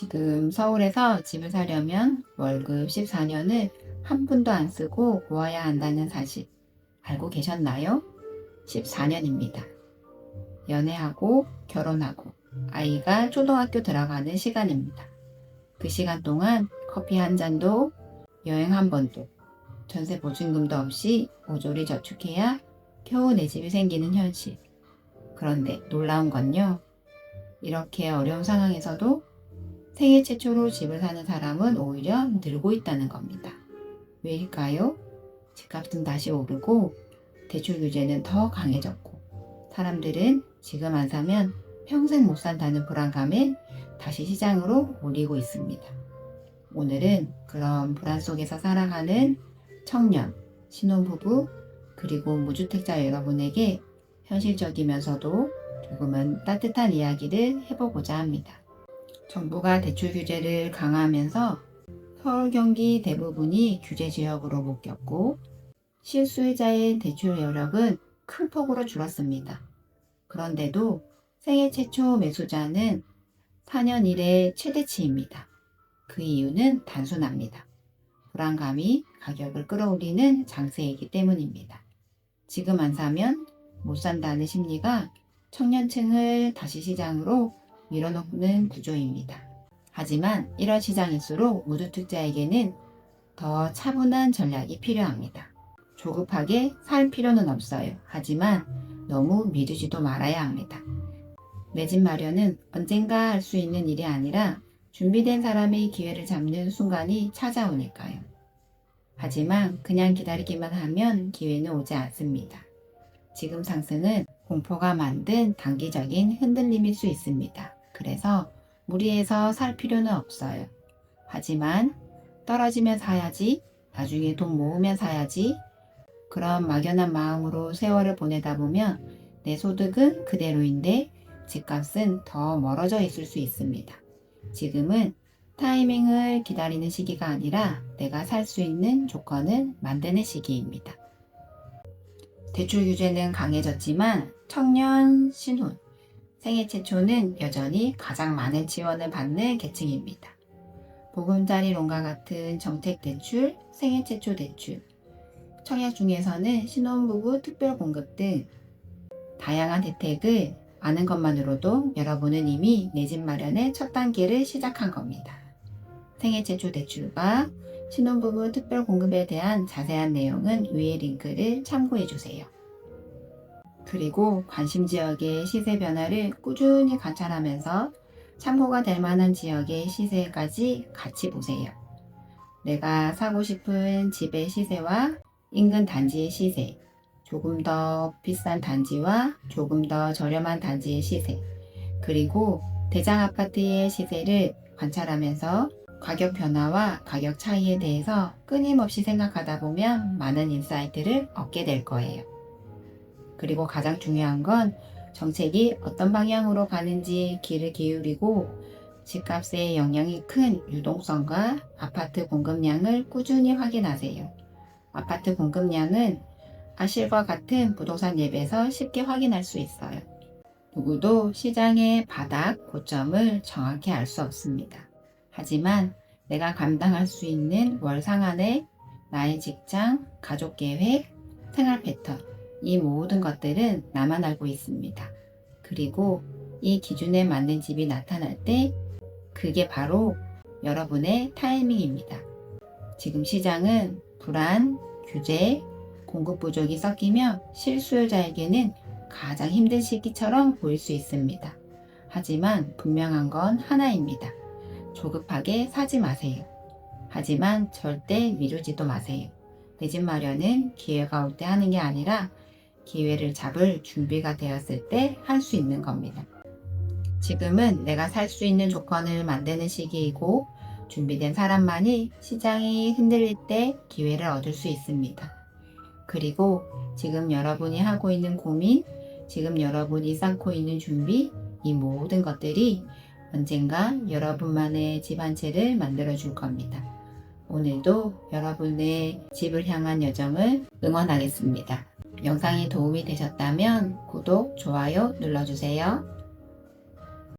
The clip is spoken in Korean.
지금 서울에서 집을 사려면 월급 14년을 한 푼도 안 쓰고 모아야 한다는 사실 알고 계셨나요? 14년입니다. 연애하고 결혼하고 아이가 초등학교 들어가는 시간입니다. 그 시간 동안 커피 한 잔도 여행 한 번도 전세 보증금도 없이 모조리 저축해야 겨우 내 집이 생기는 현실. 그런데 놀라운 건요. 이렇게 어려운 상황에서도 생애 최초로 집을 사는 사람은 오히려 늘고 있다는 겁니다. 왜일까요? 집값은 다시 오르고 대출 규제는 더 강해졌고 사람들은 지금 안 사면 평생 못 산다는 불안감에 다시 시장으로 몰리고 있습니다. 오늘은 그런 불안 속에서 살아가는 청년, 신혼부부, 그리고 무주택자 여러분에게 현실적이면서도 조금은 따뜻한 이야기를 해보고자 합니다. 정부가 대출 규제를 강화하면서 서울 경기 대부분이 규제 지역으로 묶였고 실수요자의 대출 여력은 큰 폭으로 줄었습니다. 그런데도 생애 최초 매수자는 4년 이래 최대치입니다. 그 이유는 단순합니다. 불안감이 가격을 끌어올리는 장세이기 때문입니다. 지금 안 사면 못 산다는 심리가 청년층을 다시 시장으로 밀어넣는 구조입니다. 하지만 이런 시장일수록 무주택자에게는 더 차분한 전략이 필요합니다. 조급하게 살 필요는 없어요. 하지만 너무 미루지도 말아야 합니다. 내 집 마련은 언젠가 할 수 있는 일이 아니라 준비된 사람의 기회를 잡는 순간이 찾아오니까요. 하지만 그냥 기다리기만 하면 기회는 오지 않습니다. 지금 상승은 공포가 만든 단기적인 흔들림일 수 있습니다. 그래서 무리해서 살 필요는 없어요. 하지만 떨어지면 사야지, 나중에 돈 모으면 사야지, 그런 막연한 마음으로 세월을 보내다 보면 내 소득은 그대로인데 집값은 더 멀어져 있을 수 있습니다. 지금은 타이밍을 기다리는 시기가 아니라 내가 살 수 있는 조건을 만드는 시기입니다. 대출 규제는 강해졌지만 청년, 신혼, 생애 최초는 여전히 가장 많은 지원을 받는 계층입니다. 보금자리 론과 같은 정책 대출, 생애 최초 대출, 청약 중에서는 신혼부부 특별 공급 등 다양한 혜택을 아는 것만으로도 여러분은 이미 내 집 마련의 첫 단계를 시작한 겁니다. 생애 최초 대출과 신혼부부 특별 공급에 대한 자세한 내용은 위의 링크를 참고해 주세요. 그리고 관심 지역의 시세 변화를 꾸준히 관찰하면서 참고가 될 만한 지역의 시세까지 같이 보세요. 내가 사고 싶은 집의 시세와 인근 단지의 시세, 조금 더 비싼 단지와 조금 더 저렴한 단지의 시세, 그리고 대장 아파트의 시세를 관찰하면서 가격 변화와 가격 차이에 대해서 끊임없이 생각하다 보면 많은 인사이트를 얻게 될 거예요. 그리고 가장 중요한 건 정책이 어떤 방향으로 가는지 귀를 기울이고 집값에 영향이 큰 유동성과 아파트 공급량을 꾸준히 확인하세요. 아파트 공급량은 아실과 같은 부동산 앱에서 쉽게 확인할 수 있어요. 누구도 시장의 바닥, 고점을 정확히 알 수 없습니다. 하지만 내가 감당할 수 있는 월 상한에 나의 직장, 가족 계획, 생활 패턴, 이 모든 것들은 나만 알고 있습니다. 그리고 이 기준에 맞는 집이 나타날 때 그게 바로 여러분의 타이밍입니다. 지금 시장은 불안, 규제, 공급 부족이 섞이며 실수요자에게는 가장 힘든 시기처럼 보일 수 있습니다. 하지만 분명한 건 하나입니다. 조급하게 사지 마세요. 하지만 절대 미루지도 마세요. 내 집 마련은 기회가 올 때 하는 게 아니라 기회를 잡을 준비가 되었을 때 할 수 있는 겁니다. 지금은 내가 살 수 있는 조건을 만드는 시기이고 준비된 사람만이 시장이 흔들릴 때 기회를 얻을 수 있습니다. 그리고 지금 여러분이 하고 있는 고민, 지금 여러분이 쌓고 있는 준비, 이 모든 것들이 언젠가 여러분만의 집 한 채를 만들어 줄 겁니다. 오늘도 여러분의 집을 향한 여정을 응원하겠습니다. 영상이 도움이 되셨다면 구독, 좋아요 눌러주세요.